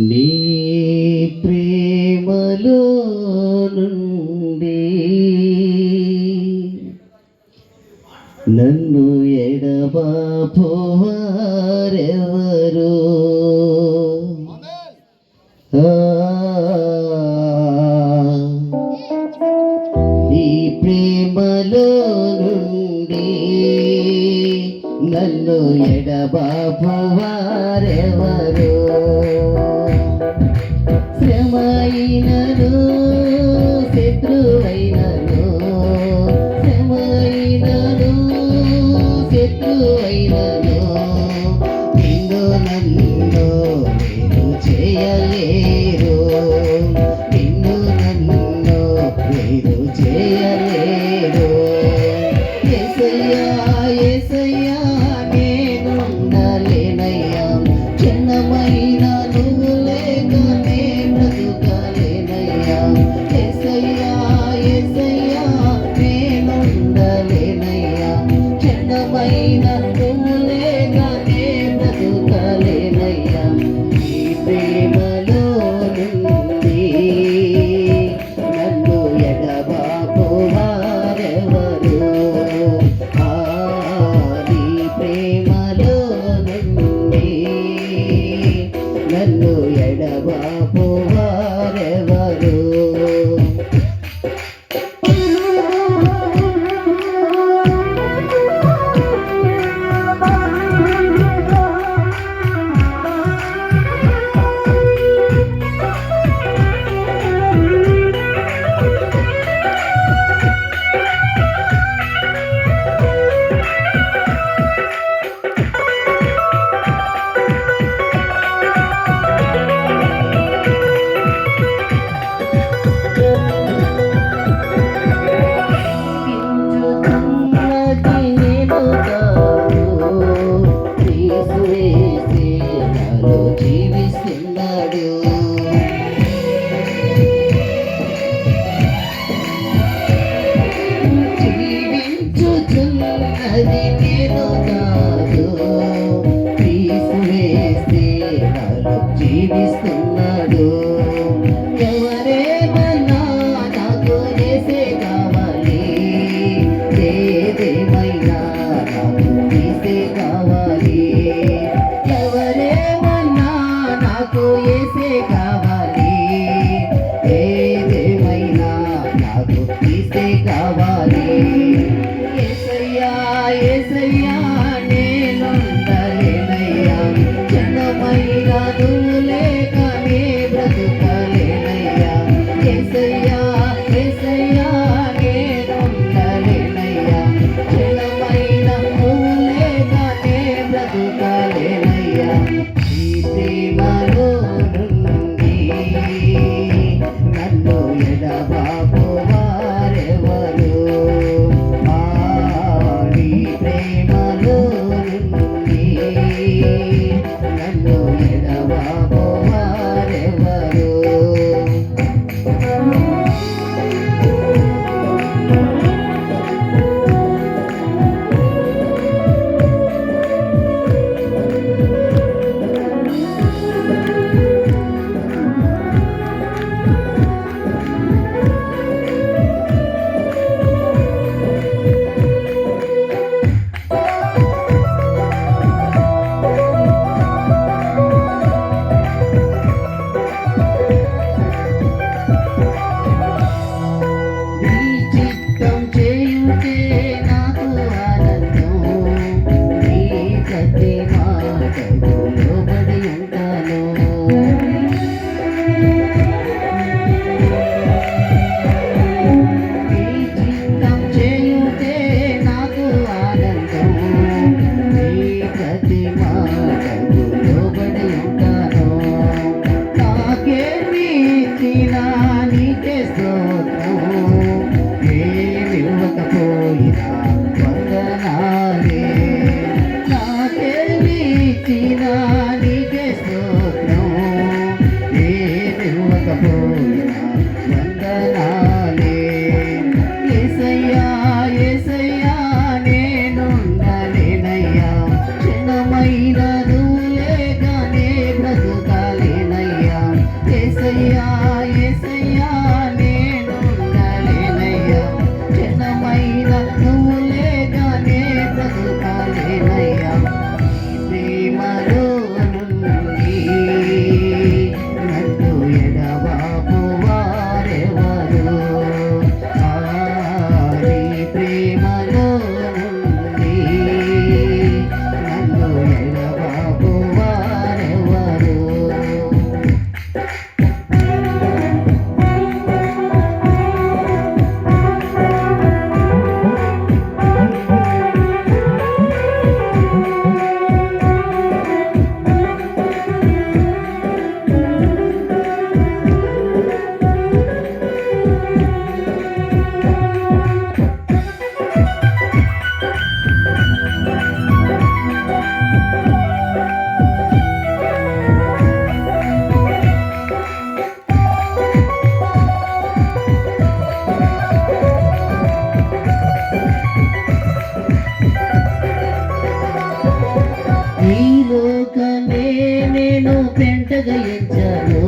నీ ప్రేమలో నుండి నన్ను ఎడబాపోవారెవరు ఆ ఎడబాపు వారెవరు శ్రమైనను శత్రువైనను శ్రమైనను శత్రువైనను. నీసే కావాలి. ఏసయ్యా ఏసయ్యా నేనుండలేనయ్యా. చిన్నమైన నువ్వు లేక నే బ్రతుకలేనయ్యా. ఏసయ్యా ఏసయ్యా నేనుండలేనయ్యా. చిన్నమైన నువ్వు లేక నే బ్రతుకలేనయ్యా. ఈ సేవలో నుండి నన్ను ఎడబాబు లోకమే నేను పెంటగలించాను